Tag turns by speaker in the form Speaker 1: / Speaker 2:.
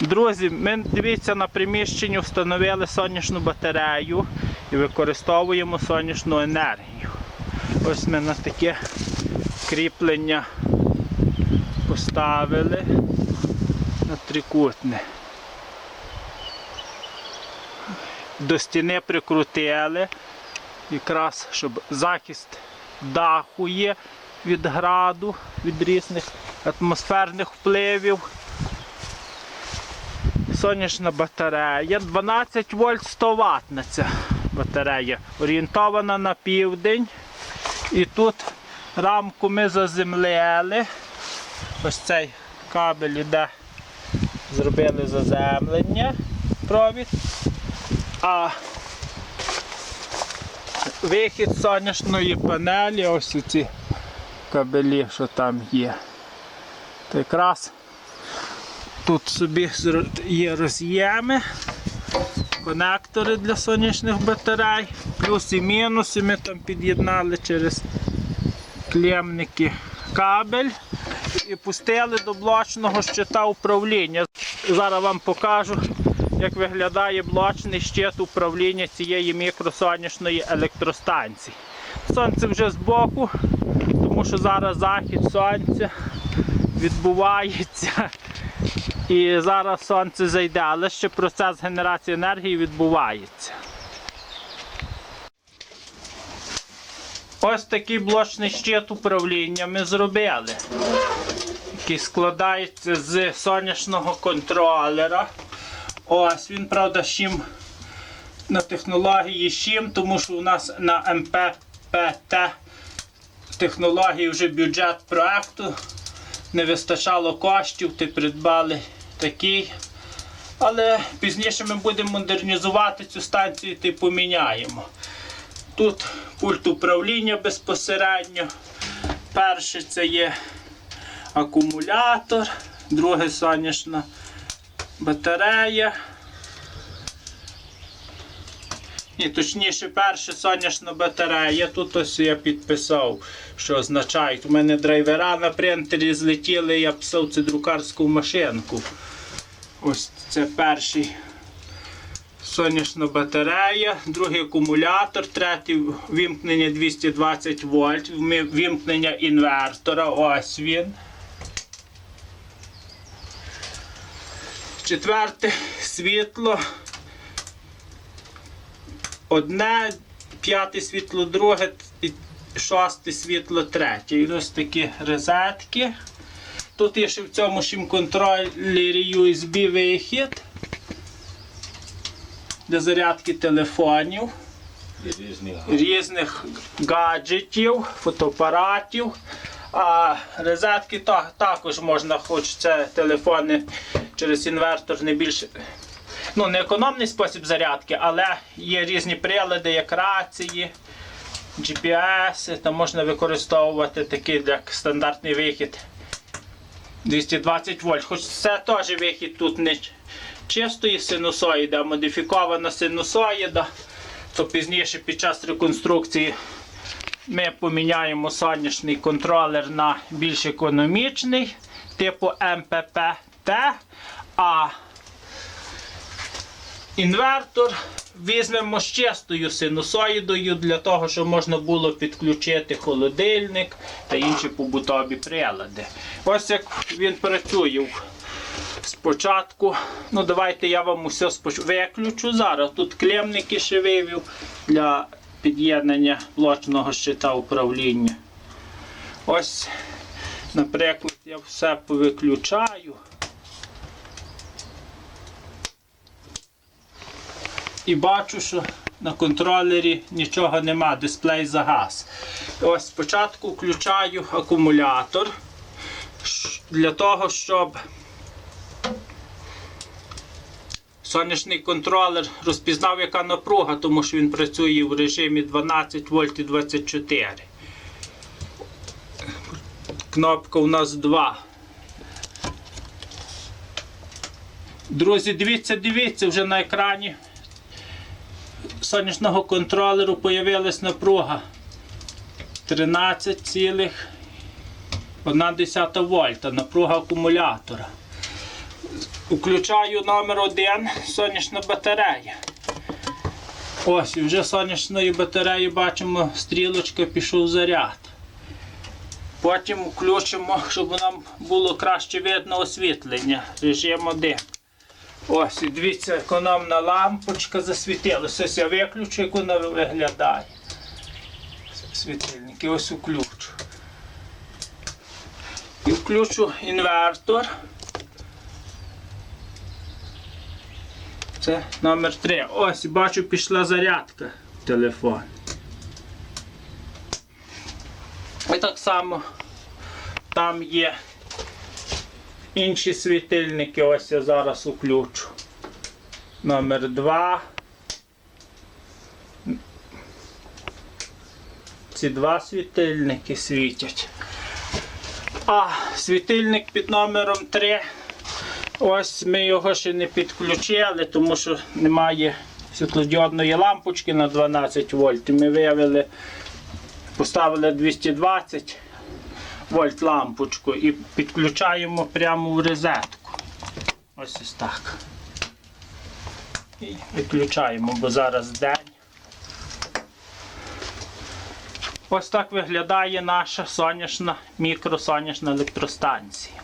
Speaker 1: Друзі, ми дивіться на приміщенні, встановили сонячну батарею і використовуємо сонячну енергію. Ось ми на таке кріплення поставили на трикутне. До стіни прикрутили, якраз щоб захист даху є від граду, від різних атмосферних впливів. Сонячна батарея. 12 вольт 100 ваттна ця батарея. Орієнтована на південь. І тут рамку ми заземлили. Ось цей кабель іде. Зробили заземлення провід. А вихід сонячної панелі, ось ці кабелі, що там є. Якраз тут собі є роз'єми, конектори для сонячних батарей, плюс і мінуси ми там під'єднали через клемники кабель і пустили до блочного щита управління. Зараз вам покажу, як виглядає блочний щит управління цієї мікросонячної електростанції. Сонце вже збоку, тому що зараз захід сонця відбувається. І зараз сонце зайде, але ще процес генерації енергії відбувається. Ось такий блочний щит управління ми зробили, який складається з сонячного контролера. Ось він, правда, щим на технології щим, тому що у нас на МППТ технології вже бюджет проекту. Не вистачало коштів, ти придбали такий. Але пізніше ми будемо модернізувати цю станцію і поміняємо. Тут пульт управління безпосередньо. Перший це є акумулятор, друге сонячна батарея. Ні, точніше, перша сонячна батарея. Тут ось я підписав, що означають. У мене драйвера на принтері злетіли, я писав це друкарську машинку. Ось це перший сонячна батарея, другий акумулятор, третій вімкнення 220 вольт, вімкнення інвертора. Ось він. Четверте світло. Одне, п'яте світло, друге шосте світло, третє. І ось такі розетки. Тут є ще в цьому шим контролері USB вихід для зарядки телефонів,
Speaker 2: Різні
Speaker 1: різних гаджетів, фотоапаратів. А розетки та- також можна, хоч це телефони через інвертор не більше. Ну, не економний спосіб зарядки, але є різні прилади, як рації, GPS, там можна використовувати такий як стандартний вихід 220 вольт. Хоч це теж вихід тут не чистої синусоїди, а модифікована синусоїда. То пізніше під час реконструкції ми поміняємо сонячний контролер на більш економічний, типу МППТ, а інвертор візьмемо з чистою синусоїдою для того, щоб можна було підключити холодильник та інші побутові прилади. Ось як він працює. Спочатку, ну давайте я вам усе споч... виключу зараз. Тут клемники ще вивів для під'єднання блочного щита управління. Ось, наприклад, я все повиключаю. І бачу, що на контролері нічого нема, дисплей загас. Ось спочатку включаю акумулятор для того, щоб сонячний контролер розпізнав, яка напруга, тому що він працює в режимі 12 вольт і 24. Кнопка у нас 2. Друзі, дивіться, дивіться, вже на екрані сонячного контролеру появилась напруга 13,1 вольта, напруга акумулятора. Включаю номер один сонячна батарея. Ось, вже сонячної батареї бачимо, стрілочка пішов заряд. Потім включимо, щоб нам було краще видно освітлення. Режим 1. Ось, дивіться, економна лампочка засвітилася. Ось я виключу, як вона виглядає. Світильник. Ось включу. І включу інвертор. Це номер 3. Ось, бачу, пішла зарядка в телефон. І так само там є інші світильники. Ось я зараз включу. Номер 2. Ці два світильники світять. А світильник під номером 3. Ось ми його ще не підключили, тому що немає світлодіодної лампочки на 12 вольт. Ми виявили, поставили 220 вольт лампочку і підключаємо прямо в розетку. Ось ось так. І виключаємо, бо зараз день. Ось так виглядає наша сонячна мікросонячна електростанція.